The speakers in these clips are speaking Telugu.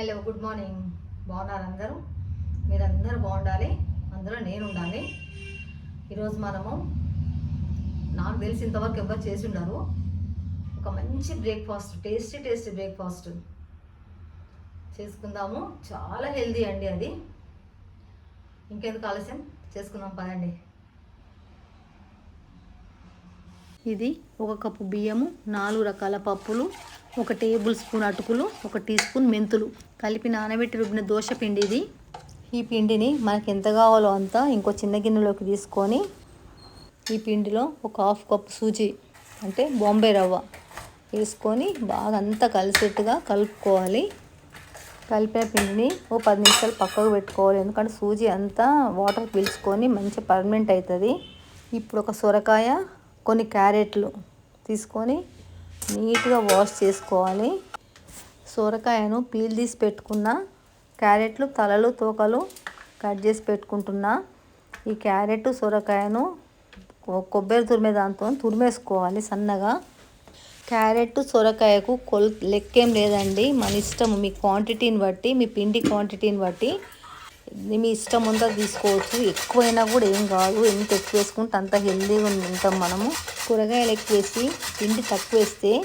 Hello good morning. బాగున్నారు అందరూ? మీరందరూ బాగుండాలి. అందులో నేను ఉండాలి ఈరోజు మనము నాకు తెలిసి ఇంతవరకు ఎవరు చేసి ఉండరు ఒక మంచి బ్రేక్ఫాస్ట్ టేస్టీ టేస్టీ బ్రేక్ఫాస్ట్ చేసుకుందాము. చాలా హెల్దీ అండి అది. ఇంకెందుకు ఆలస్యం? చేసుకుందాం పదండి. ఇది ఒక కప్పు బియ్యము నాలుగు రకాల పప్పులు ఒక టేబుల్ స్పూన్ అటుకులు ఒక టీ స్పూన్ మెంతులు. కలిపి నానబెట్టి రుబ్బిన దోశ పిండి ఇది. ఈ పిండిని మనకి ఎంత కావాలో అంత ఇంకో చిన్న గిన్నెలోకి తీసుకొని ఈ పిండిలో ఒక హాఫ్ కప్ సూజీ అంటే బాంబే రవ్వ వేసుకొని బాగా అంతా కలిసేట్టుగా కలుపుకోవాలి. కలిపిన పిండిని ఓ పది నిమిషాలు పక్కకు పెట్టుకోవాలి. ఎందుకంటే సూజీ అంతా వాటర్ పీల్చుకొని మంచి పర్మనెంట్ అవుతుంది. ఇప్పుడు ఒక సొరకాయ కొన్ని క్యారెట్లు తీసుకొని నీట్గా వాష్ చేసుకోవాలి. సొరకాయను పీల్ తీసి పెట్టుకున్న క్యారెట్లు తలలు తోకలు కట్ చేసి పెట్టుకుంటున్నా ఈ క్యారెట్ సొరకాయను కొబ్బరి తురిమే దాంతో తురిమేసుకోవాలి సన్నగా. క్యారెట్ సొరకాయకు కొల్ లెక్కేం లేదండి. మన ఇష్టం మీ క్వాంటిటీని బట్టి మీ పిండి క్వాంటిటీని బట్టి మీ ఇష్టం ఉందా తీసుకోవచ్చు. ఎక్కువైనా కూడా ఏం కాదు. ఎంత ఎక్కువ వేసుకుంటే అంత హెల్దీగా ఉంటాం మనము. కూరగాయలు ఎక్కువ వేసి పిండి తక్కువ వేస్తే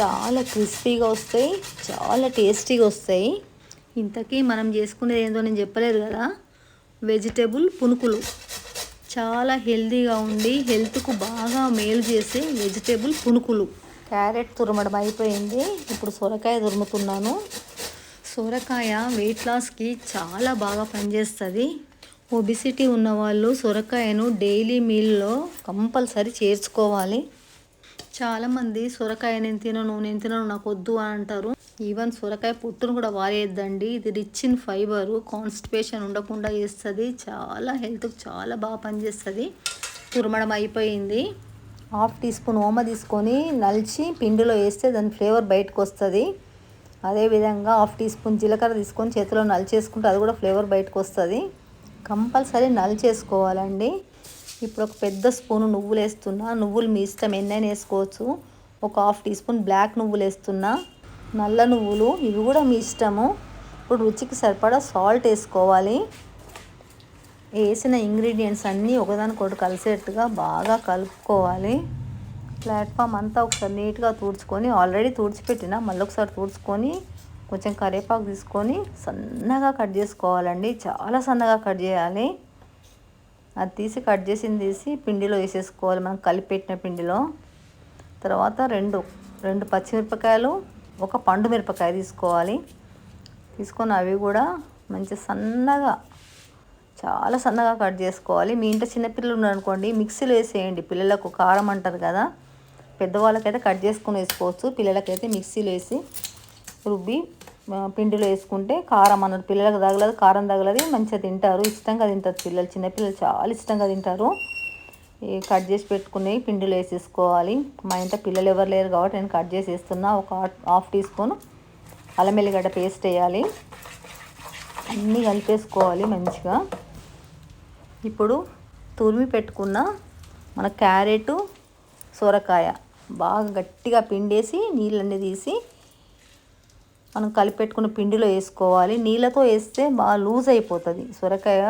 చాలా క్రిస్పీగా వస్తాయి. చాలా టేస్టీగా వస్తాయి. ఇంతకీ మనం చేసుకునేది ఏందో నేను చెప్పలేదు కదా. వెజిటేబుల్ పునుకులు. చాలా హెల్దీగా ఉండి హెల్త్కు బాగా మేలు చేసే వెజిటేబుల్ పునుకులు. క్యారెట్ తురమడం అయిపోయింది. ఇప్పుడు సొరకాయ తురుముతున్నాను. సొరకాయ వెయిట్ లాస్కి చాలా బాగా పనిచేస్తుంది. ఒబిసిటీ ఉన్నవాళ్ళు సొరకాయను డైలీ మీల్లో కంపల్సరీ చేర్చుకోవాలి. చాలామంది సొరకాయ నేను తినను నేను తినను నాకు వద్దు అని అంటారు. ఈవెన్ సొరకాయ పొట్టును కూడా వారేయద్దండి ఇది రిచ్ ఇన్ ఫైబరు కాన్స్టిపేషన్ ఉండకుండా చేస్తుంది. చాలా హెల్త్కి చాలా బాగా పనిచేస్తుంది. తురమడం అయిపోయింది. హాఫ్ టీ స్పూన్ ఓమ తీసుకొని నలిచి పిండిలో వేస్తే దాని ఫ్లేవర్ బయటకు వస్తుంది. అదేవిధంగా హాఫ్ టీ స్పూన్ జీలకర్ర తీసుకొని చేతిలో నలిచేసుకుంటే అది కూడా ఫ్లేవర్ బయటకు వస్తుంది. కంపల్సరీ నలిచేసుకోవాలండి ఇప్పుడు ఒక పెద్ద స్పూన్ నువ్వులు వేస్తున్నా. నువ్వులు మీ ఇష్టం ఎన్నైనా వేసుకోవచ్చు. ఒక హాఫ్ టీ స్పూన్ బ్లాక్ నువ్వులు వేస్తున్నా. నల్ల నువ్వులు ఇవి కూడా మీ ఇష్టము. ఇప్పుడు రుచికి సరిపడా సాల్ట్ వేసుకోవాలి. వేసిన ఇంగ్రీడియంట్స్ అన్నీ ఒకదానికొకటి కలిసేట్టుగా బాగా కలుపుకోవాలి. ప్లాట్ఫామ్ అంతా ఒకసారి నీట్గా తుడుచుకొని ఆల్రెడీ తుడిచిపెట్టిన మళ్ళీ ఒకసారి తుడుచుకొని కొంచెం కరివేపాకు తీసుకొని సన్నగా కట్ చేసుకోవాలండి. చాలా సన్నగా కట్ చేయాలి. అది తీసి కట్ చేసింది తీసి పిండిలో వేసేసుకోవాలి. మనం కలిపెట్టిన పిండిలో. తర్వాత రెండు రెండు పచ్చిమిరపకాయలు ఒక పండు మిరపకాయ తీసుకోవాలి. తీసుకొని అవి కూడా మంచి సన్నగా చాలా సన్నగా కట్ చేసుకోవాలి. మీ ఇంట్లో చిన్నపిల్లలు ఉన్నారనుకోండి మిక్సీలో వేసేయండి. పిల్లలకు కారం అంటారు కదా. పెద్దవాళ్ళకైతే కట్ చేసుకుని వేసుకోవచ్చు. పిల్లలకైతే మిక్సీలో వేసి రుబ్బి పిండిలో వేసుకుంటే కారం అన్నది పిల్లలకు తగలదు కారం తగలది మంచిగా తింటారు. ఇష్టంగా తింటారు పిల్లలు చిన్నపిల్లలు చాలా ఇష్టంగా తింటారు. ఈ కట్ చేసి పెట్టుకుని పిండిలో వేసేసుకోవాలి. మా ఇంట్లో పిల్లలు ఎవరు లేరు కాబట్టి నేను కట్ చేసి వేస్తున్నా. ఒక హాఫ్- టీ స్పూన్ అల్లం వెల్లిగడ్డ పేస్ట్ వేయాలి. అన్నీ కలిపేసుకోవాలి మంచిగా. ఇప్పుడు తురిమి పెట్టుకున్న మన క్యారెట్ సొరకాయ బాగా గట్టిగా పిండేసి నీళ్ళన్నీ తీసి మనం కలిపెట్టుకున్న పిండిలో వేసుకోవాలి. నీళ్ళతో వేస్తే బాగా లూజ్ అయిపోతుంది. సొరకాయ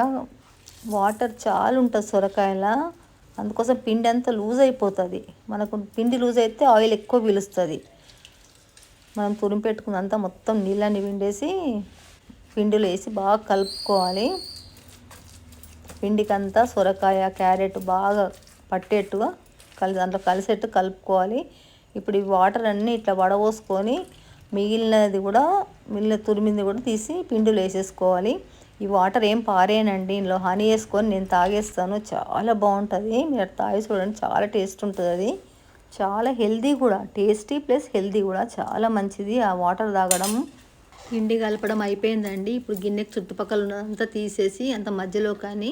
వాటర్ చాలా ఉంటుంది సొరకాయల. అందుకోసం పిండి అంతా లూజ్ అయిపోతుంది. మనకు పిండి లూజ్ అయితే ఆయిల్ ఎక్కువ పీలుస్తుంది. మనం తురిమి పెట్టుకున్నంత మొత్తం నీళ్ళని పిండేసి పిండిలో వేసి బాగా కలుపుకోవాలి. పిండికంతా సొరకాయ క్యారెట్ బాగా పట్టేట్టుగా కలి దాంట్లో కలిసేట్టు కలుపుకోవాలి. ఇప్పుడు ఈ వాటర్ అన్నీ ఇట్లా వడపోసుకొని మిగిలినది కూడా మిగిలిన తురిమింది కూడా తీసి పిండిలో వేసేసుకోవాలి. ఈ వాటర్ ఏం పారేయనండి. ఇందులో హనీ వేసుకొని నేను తాగేస్తాను. చాలా బాగుంటుంది. మీరు తాగి చూడండి. చాలా టేస్ట్ ఉంటుంది అది చాలా హెల్దీ కూడా. టేస్టీ ప్లస్ హెల్దీ కూడా. చాలా మంచిది ఆ వాటర్ తాగడం. పిండి కలపడం అయిపోయిందండి. ఇప్పుడు గిన్నెకి చుట్టుపక్కల ఉన్నదంతా తీసేసి అంత మధ్యలో కానీ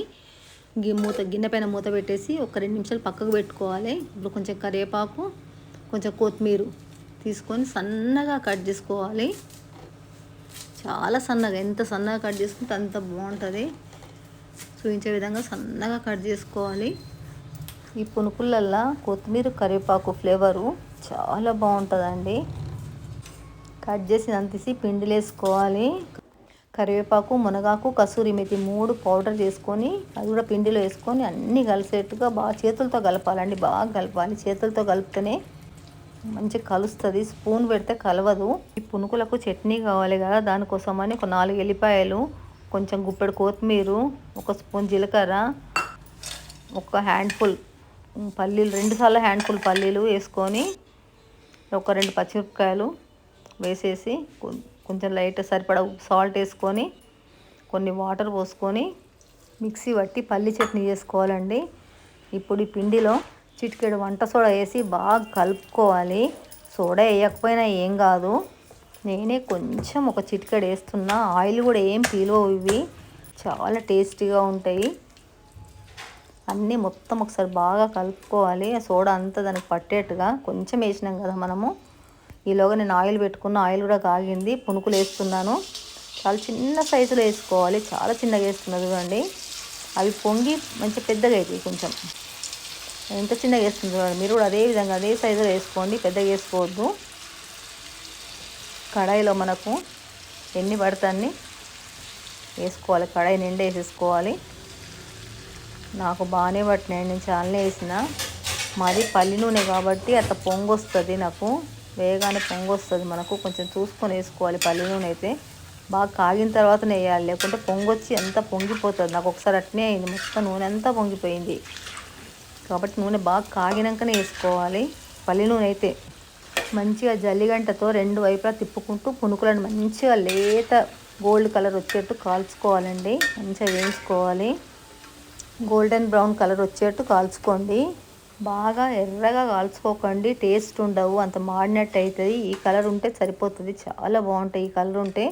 గి మూత గిన్నె పైన మూత పెట్టేసి ఒక రెండు నిమిషాలు పక్కకు పెట్టుకోవాలి. ఇప్పుడు కొంచెం కరివేపాకు కొంచెం కొత్తిమీర తీసుకొని సన్నగా కట్ చేసుకోవాలి. చాలా సన్నగా ఎంత సన్నగా కట్ చేసుకుంటే అంత బాగుంటుంది. చూపించే విధంగా సన్నగా కట్ చేసుకోవాలి. ఈ పునుకులల్లో కొత్తిమీర కరివేపాకు ఫ్లేవరు చాలా బాగుంటుందండి. కట్ చేసి అంతేసి తీసి పిండిలో వేసుకోవాలి కరివేపాకు మునగాకు కసూరి మెతి మూడు పౌడర్ చేసుకొని అది కూడా పిండిలో వేసుకొని అన్నీ కలిసేట్టుగా బాగా చేతులతో కలపాలండి. బాగా కలపాలి. చేతులతో కలిపితేనే మంచిగా కలుస్తుంది. స్పూన్ పెడితే కలవదు. ఈ పునుకులకు చట్నీ కావాలి కదా. దానికోసమని ఒక నాలుగు ఎల్లిపాయలు కొంచెం గుప్పెడు కొత్తిమీర ఒక స్పూన్ జీలకర్ర ఒక హ్యాండ్ఫుల్ పల్లీలు రెండుసార్లు హ్యాండ్ఫుల్ పల్లీలు వేసుకొని ఒక రెండు పచ్చిమిరపకాయలు వేసేసి కొంచెం లైట్ సరిపడా సాల్ట్ వేసుకొని కొన్ని వాటర్ పోసుకొని మిక్సీ పట్టి పల్లి చట్నీ చేసుకోవాలండి. ఇప్పుడు ఈ పిండిలో చిటికెడు వంట సోడా వేసి బాగా కలుపుకోవాలి. సోడా వేయకపోయినా ఏం కాదు. నేనే కొంచెం ఒక చిటికెడు వేస్తున్నా. ఆయిల్ కూడా ఏం పీలో ఇవి. చాలా టేస్టీగా ఉంటాయి. అన్నీ మొత్తం ఒకసారి బాగా కలుపుకోవాలి. ఆ సోడా అంతా దానికి పట్టేట్టుగా కొంచెం వేసినాం కదా మనము. ఈలోగా నేను ఆయిల్ పెట్టుకున్న ఆయిల్ కూడా కాగింది పునుకులు వేస్తున్నాను చాలా చిన్న సైజులో వేసుకోవాలి చాలా చిన్నగా వేస్తున్నది చూడండి. అవి పొంగి మంచి పెద్దగా అవుతాయి కొంచెం. ఎంత చిన్నగా వేస్తుంది చూడండి. మీరు కూడా అదే విధంగా అదే సైజులో వేసుకోండి పెద్దగా వేసుకోవద్దు. కడాయిలో మనకు ఎన్ని పడతాన్ని వేసుకోవాలి కడాయి నిండా వేసేసుకోవాలి. నాకు బాగానే పట్టినాయి నేను చాలానే వేసిన. మాది పల్లి నూనె కాబట్టి అట్లా పొంగు వస్తుంది నాకు. వేగానే పొంగు వస్తుంది మనకు కొంచెం చూసుకొని వేసుకోవాలి. పల్లి నూనె అయితే బాగా కాగిన తర్వాతనే వేయాలి. లేకుంటే పొంగొచ్చి వచ్చి అంతా పొంగిపోతుంది. నాకు ఒకసారి అట్నే అయింది. మొత్తం నూనె అంతా పొంగిపోయింది. కాబట్టి నూనె బాగా కాగినాకనే వేసుకోవాలి. పల్లి నూనె అయితే మంచిగా జల్లిగంటతో రెండు వైపులా తిప్పుకుంటూ పునుకులను మంచిగా లేత గోల్డ్ కలర్ వచ్చేట్టు కాల్చుకోవాలండి. మంచిగా వేయించుకోవాలి. గోల్డెన్ బ్రౌన్ కలర్ వచ్చేట్టు కాల్చుకోండి. బాగా ఎర్రగా కాల్చుకోకండి టేస్ట్ ఉండవు అంత మాడినట్టు అవుతుంది ఈ కలర్ ఉంటే సరిపోతుంది. చాలా బాగుంటాయి ఈ కలర్ ఉంటే.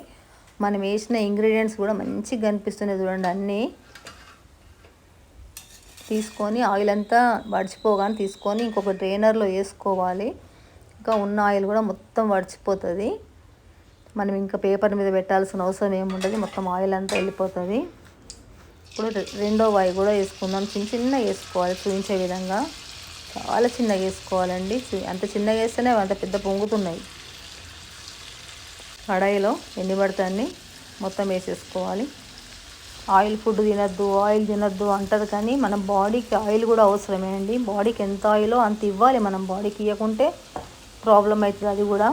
మనం వేసిన ఇంగ్రీడియంట్స్ కూడా మంచిగా కనిపిస్తున్నాయి చూడండి అన్నీ. తీసుకొని ఆయిల్ అంతా వడిచిపోగానే తీసుకొని ఇంకొక డ్రైనర్లో వేసుకోవాలి. ఇంకా ఉన్న ఆయిల్ కూడా మొత్తం వడిచిపోతుంది. మనం ఇంకా పేపర్ మీద పెట్టాల్సిన అవసరం ఏముండదు. మొత్తం ఆయిల్ అంతా వెళ్ళిపోతుంది. ఇప్పుడు రెండో వాయి కూడా వేసుకుందాం. చిన్న చిన్నగా వేసుకోవాలి చూపించే విధంగా. చాలా చిన్నగా వేసుకోవాలండి. అంత చిన్నగా వేస్తేనే అంత పెద్ద పొంగుతున్నాయి. కడాయిలో ఎన్ని పడతాన్ని మొత్తం వేసేసుకోవాలి. ఆయిల్ ఫుడ్ తినద్దు ఆయిల్ తినద్దు అంటారు కానీ మన బాడీకి ఆయిల్ కూడా అవసరమే అండి. బాడీకి ఎంత ఆయిలో అంత ఇవ్వాలి మనం బాడీకి ఇవ్వకుంటే ప్రాబ్లం అవుతుంది అది కూడా.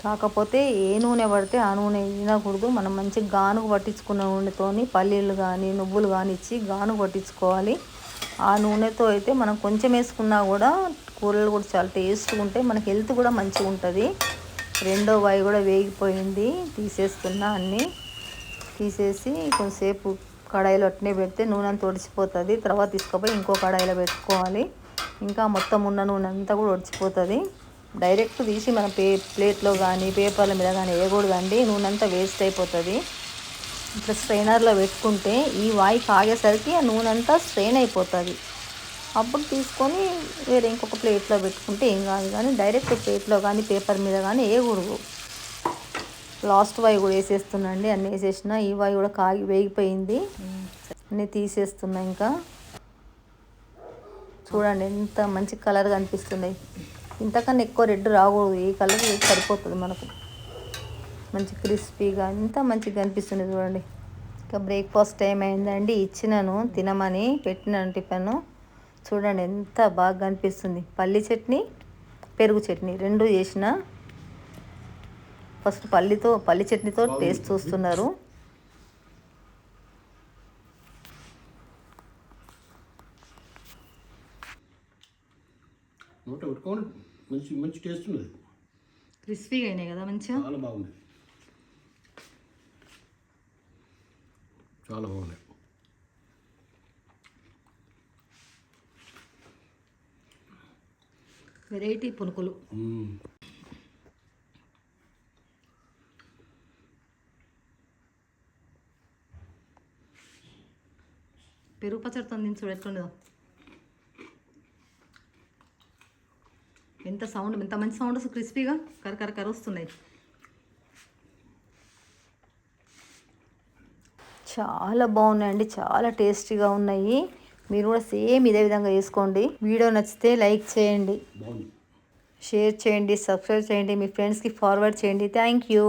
కాకపోతే ఏ నూనె పడితే ఆ నూనె తినకూడదు. మనం మంచి గానుగు పట్టించుకున్న నూనెతోని పల్లీలు కానీ నువ్వులు కానీ ఇచ్చి గానుగు పట్టించుకోవాలి. ఆ నూనెతో అయితే మనం కొంచెం వేసుకున్నా కూడా కూరలు కూడా చాలా టేస్ట్గా ఉంటాయి. మనకి హెల్త్ కూడా మంచిగా ఉంటుంది. రెండో వాయి కూడా వేగిపోయింది. తీసేస్తున్నా అన్నీ. తీసేసి కొంతసేపు కడాయిలో అట్నే పెడితే నూనె అంతా ఒడిచిపోతుంది తర్వాత తీసుకుపోయి ఇంకో కడాయిలో పెట్టుకోవాలి. ఇంకా మొత్తం ఉన్న నూనె అంతా కూడా ఒడిచిపోతుంది డైరెక్ట్ తీసి మనం పే ప్లేట్లో కానీ పేపర్ల మీద కానీ వేయకూడదండి. నూనె అంతా వేస్ట్ అయిపోతుంది. ఇట్లా స్ట్రైనర్లో పెట్టుకుంటే ఈ వాయి కాగేసరికి ఆ నూనె అంతా స్ట్రెయిన్ అయిపోతుంది. అప్పుడు తీసుకొని వేరే ఇంకొక ప్లేట్లో పెట్టుకుంటే ఏం కాదు కానీ డైరెక్ట్ ప్లేట్లో కానీ పేపర్ మీద కానీ వేయకూడదు. లాస్ట్ వాయి కూడా వేసేస్తున్నాండి అన్నీ వేసేసిన ఈ వాయి కూడా కాగి వేగిపోయింది. అన్నీ తీసేస్తున్నా ఇంకా. చూడండి ఎంత మంచి కలర్ కనిపిస్తున్నాయి ఇంతకన్నా ఎక్కువ రెడ్ రాకూడదు. ఈ కలర్ సరిపోతుంది మనకు. మంచి క్రిస్పీగా ఎంత మంచిగా కనిపిస్తుంది చూడండి. ఇంకా బ్రేక్ఫాస్ట్ టైం అయిందండి ఇచ్చినాను తినమని పెట్టినాను టిఫిన్. చూడండి ఎంత బాగా కనిపిస్తుంది పల్లి చట్నీ పెరుగు చట్నీ రెండు చేసిన. ఫస్ట్ పల్లితో పల్లి చట్నీతో టేస్ట్ చూస్తున్నారు. మంచి మంచి టేస్ట్ ఉన్నది. క్రిస్పీగా అయినాయి కదా మంచిగా? చాలా బాగుంది. చాలా బాగున్నాయి. వెరైటీ పునుకులు. పెరుగు పచ్చడితో దించుడు ఎట్లుండదో ఎంత సౌండ్ ఎంత మంచి సౌండ్ క్రిస్పీగా కర కర కర వస్తున్నాయి చాలా బాగున్నాయండి. చాలా టేస్టీగా ఉన్నాయి. మీరు కూడా సేమ్ ఇదే విధంగా చేసుకోండి. వీడియో నచ్చితే లైక్ చేయండి. షేర్ చేయండి సబ్స్క్రైబ్ చేయండి. మీ ఫ్రెండ్స్కి ఫార్వర్డ్ చేయండి. Thank you.